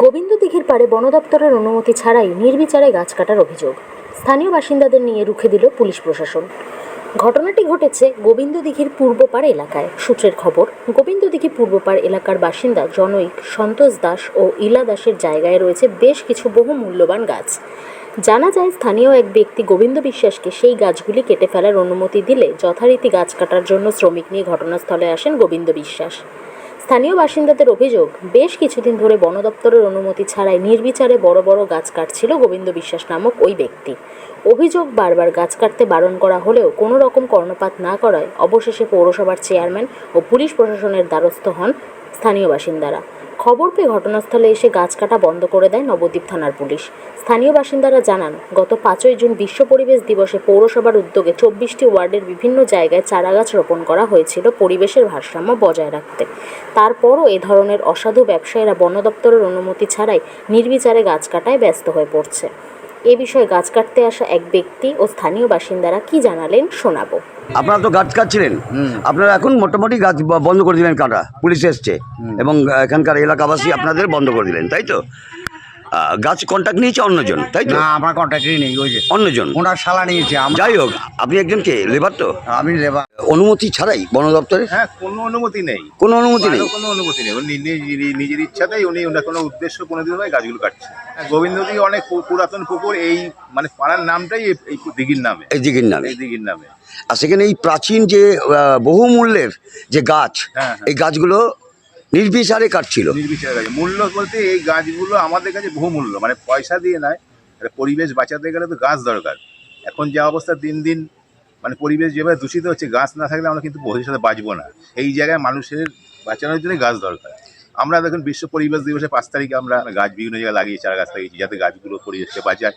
গোবিন্দ দিঘির পাড়ে বন দপ্তরের অনুমতি ছাড়াই নির্বিচারে গাছ কাটার অভিযোগ। স্থানীয় বাসিন্দাদের নিয়ে রুখে দিল পুলিশ প্রশাসন। ঘটনাটি ঘটেছে গোবিন্দ দিঘির পূর্বপাড় এলাকায়। সূত্রের খবর, গোবিন্দ দিঘি পূর্বপাড় এলাকার বাসিন্দা জনৈক সন্তোষ দাস ও ইলা দাসের জায়গায় রয়েছে বেশ কিছু বহু মূল্যবান গাছ। জানা যায়, স্থানীয় এক ব্যক্তি গোবিন্দ বিশ্বাসকে সেই গাছগুলি কেটে ফেলার অনুমতি দিলে যথারীতি গাছ কাটার জন্য শ্রমিক নিয়ে ঘটনাস্থলে আসেন গোবিন্দ বিশ্বাস। স্থানীয় বাসিন্দাদের অভিযোগ, বেশ কিছুদিন ধরে বন দপ্তরের অনুমতি ছাড়াই নির্বিচারে বড় বড় গাছ কাটছিল গোবিন্দ বিশ্বাস নামক ওই ব্যক্তি। অভিযোগ বারবার গাছ কাটতে বারণ করা হলেও কোনো রকম কর্ণপাত না করায় অবশেষে পৌরসভার চেয়ারম্যান ও পুলিশ প্রশাসনের দ্বারস্থ হন স্থানীয় বাসিন্দারা। খবর পেয়ে ঘটনাস্থলে এসে গাছ কাটা বন্ধ করে দেয় নবদ্বীপ থানার পুলিশ। স্থানীয় বাসিন্দারা জানান, গত পাঁচই জুন বিশ্ব পরিবেশ দিবসে পৌরসভার উদ্যোগে চব্বিশটি ওয়ার্ডের বিভিন্ন জায়গায় চারাগাছ রোপণ করা হয়েছিল পরিবেশের ভারসাম্য বজায় রাখতে। তারপরও এ ধরনের অসাধু ব্যবসায়ীরা বন দপ্তরের অনুমতি ছাড়াই নির্বিচারে গাছ কাটায় ব্যস্ত হয়ে পড়ছে। এ বিষয়ে গাছ কাটতে আসা এক ব্যক্তি ও স্থানীয় বাসিন্দারা কি জানালেন শোনাবো। আপনারা তো গাছ কাটছিলেন? আপনারা এখন মোটামুটি গাছ বন্ধ করে দিলেন কাটা পুলিশ এসছে। এবং এখানকার এলাকাবাসী আপনাদের বন্ধ করে দিলেন তাই তো? গাছ কন্ট্যাক্ট নিয়েছে অন্যজন তাই তো? না আমার কন্ট্রাক্টরই নেই ওই যে অন্যজন? ওনার শালা নিয়েছে আমরা যাই হোক আপনি একজনকে লেবার তো? আমি লেবার। অনুমতি ছাড়াই বন দপ্তরে হ্যাঁ কোনো অনুমতি নেই। কোনো অনুমতি নেই? কোনো অনুমতি নেই। উনি নিজের- নিজের ইচ্ছাতেই উনি ওনার কোনো উদ্দেশ্য কোনো দিন নয় গাছগুলো কাটছে। হ্যাঁ, গোবিন্দদি অনেক পুরাতন পুকুর এই মানে পাড়ার নামটাই এই- দিঘির নামে। এই দিঘির নামে। এই দিঘির নামে। আর সেখানে এই প্রাচীন যে বহুমূল্যের যে গাছ হ্যাঁ, হ্যাঁ। এই গাছগুলো নির্বিচারে কাটছিল। নির্বিচারে গাছ মূল্য বলতে এই গাছগুলো আমাদের কাছে বহুমূল্য মানে পয়সা দিয়ে নয় পরিবেশ বাঁচাতে গেলে তো গাছ দরকার। এখন যা অবস্থা দিন দিন মানে পরিবেশ যেভাবে দূষিত হচ্ছে গাছ না থাকলে আমরা কিন্তু ভবিষ্যতে বাঁচবো না। এই জায়গায় মানুষের বাঁচানোর জন্য গাছ দরকার। আমরা দেখুন বিশ্ব পরিবেশ দিবসে পাঁচ তারিখে আমরা গাছ বিভিন্ন জায়গায় লাগিয়ে চারা গাছ লাগিয়েছি যাতে গাছগুলো পরিবেশকে বাঁচায়।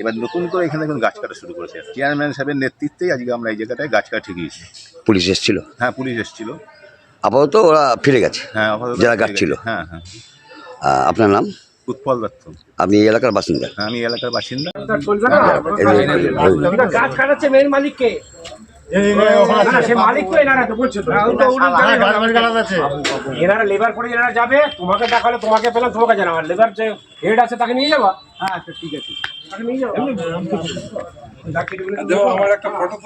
এবার নতুন করে এখানে দেখুন গাছ কাটা শুরু করেছে। চেয়ারম্যান সাহেবের নেতৃত্বেই আজকে আমরা এই জায়গাটায় গাছ কাটা ঠিকিয়েছি পুলিশ এসেছিল? হ্যাঁ পুলিশ এসেছিল। আপাতত ওরা ফিরে গেছে? হ্যাঁ আপাতত যারা ছিল? হ্যাঁ হ্যাঁ। আপনার নাম? উৎপল দত্ত এই এলাকার বাসিন্দা হ্যাঁ, আমি এলাকার বাসিন্দা গাছ কাটাচ্ছে মেন মালিককে না, না, সে মালিক তো এনারা লেবার করে এনারা যাবে তোমাকে দেখালে তোমাকে পেলাম তোমাকে জানাব লেবার যে হেড আছে তাকে নিয়ে যাবা হ্যাঁ আচ্ছা ঠিক আছে আমার একটা ফটো